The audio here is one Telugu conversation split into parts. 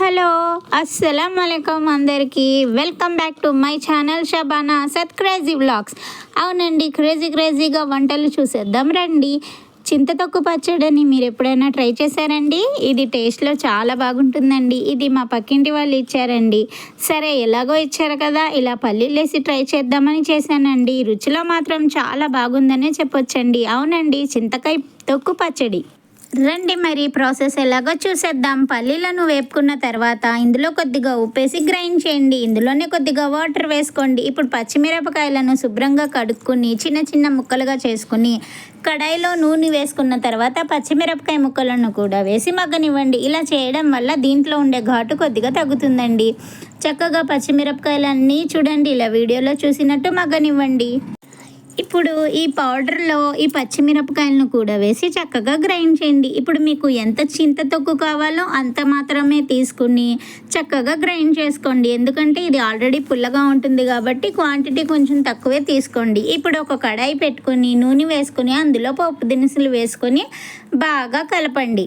హలో అస్సలం అయికం అందరికీ. Welcome back to my channel Shabana సత్ క్రేజీ వ్లాగ్స్. అవునండి క్రేజీ క్రేజీగా వంటలు చూసేద్దాం రండి. చింతతొక్కు పచ్చడిని మీరు ఎప్పుడైనా ట్రై చేశారండి? ఇది టేస్ట్లో చాలా బాగుంటుందండి. ఇది మా పక్కింటి వాళ్ళు ఇచ్చారండి. సరే ఎలాగో ఇచ్చారు కదా ఇలా పల్లీలు వేసి ట్రై చేద్దామని చేశానండి. రుచిలో మాత్రం చాలా బాగుందనే చెప్పొచ్చండి. అవునండి చింతకాయ తొక్కు పచ్చడి. రండి మరి ప్రాసెస్ ఎలాగో చూసేద్దాం. పల్లీలను వేపుకున్న తర్వాత ఇందులో కొద్దిగా ఉప్పేసి గ్రైండ్ చేయండి. ఇందులోనే కొద్దిగా వాటర్ వేసుకోండి. ఇప్పుడు పచ్చిమిరపకాయలను శుభ్రంగా కడుక్కుని చిన్న చిన్న ముక్కలుగా చేసుకుని కడాయిలో నూనె వేసుకున్న తర్వాత పచ్చిమిరపకాయ ముక్కలను కూడా వేసి మగ్గనివ్వండి. ఇలా చేయడం వల్ల దీంట్లో ఉండే ఘాటు కొద్దిగా తగ్గుతుందండి. చక్కగా పచ్చిమిరపకాయలన్నీ చూడండి. ఇలా వీడియోలో చూసినట్టు మగ్గనివ్వండి. ఇప్పుడు ఈ పౌడర్లో ఈ పచ్చిమిరపకాయలను కూడా వేసి చక్కగా గ్రైండ్ చేయండి. ఇప్పుడు మీకు ఎంత చింత తొక్కు కావాలో అంత మాత్రమే తీసుకుని చక్కగా గ్రైండ్ చేసుకోండి. ఎందుకంటే ఇది ఆల్రెడీ పుల్లగా ఉంటుంది కాబట్టి క్వాంటిటీ కొంచెం తక్కువే తీసుకోండి. ఇప్పుడు ఒక కడాయి పెట్టుకొని నూనె వేసుకొని అందులో పప్పు దినుసులు వేసుకొని బాగా కలపండి.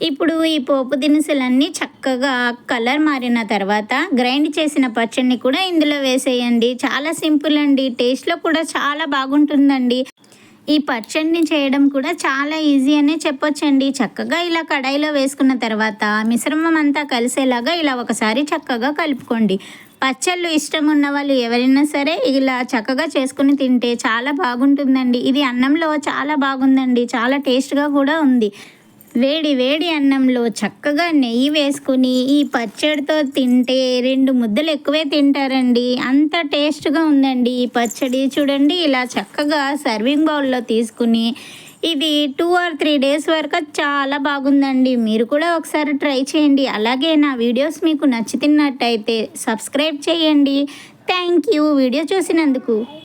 ఇప్పుడు ఈ పోపు దినుసులన్నీ చక్కగా కలర్ మారిన తర్వాత గ్రైండ్ చేసిన పచ్చడిని కూడా ఇందులో వేసేయండి. చాలా సింపుల్ అండి. టేస్ట్లో కూడా చాలా బాగుంటుందండి. ఈ పచ్చడిని చేయడం కూడా చాలా ఈజీ అనే చెప్పొచ్చండి. చక్కగా ఇలా కడాయిలో వేసుకున్న తర్వాత మిశ్రమం అంతా కలిసేలాగా ఇలా ఒకసారి చక్కగా కలుపుకోండి. పచ్చళ్ళు ఇష్టం ఉన్న వాళ్ళు ఎవరైనా సరే ఇలా చక్కగా చేసుకుని తింటే చాలా బాగుంటుందండి. ఇది అన్నంలో చాలా బాగుందండి. చాలా టేస్ట్గా కూడా ఉంది. వేడి వేడి అన్నంలో చక్కగా నెయ్యి వేసుకుని ఈ పచ్చడితో తింటే రెండు ముద్దలు ఎక్కువే తింటారండి. అంత టేస్ట్గా ఉందండి ఈ పచ్చడి. చూడండి ఇలా చక్కగా సర్వింగ్ బౌల్లో తీసుకుని ఇది టూ ఆర్ త్రీ డేస్ వరకు చాలా బాగుందండి. మీరు కూడా ఒకసారి ట్రై చేయండి. అలాగే నా వీడియోస్ మీకు నచ్చుతున్నట్టయితే సబ్స్క్రైబ్ చేయండి. Thank you. వీడియో చూసినందుకు.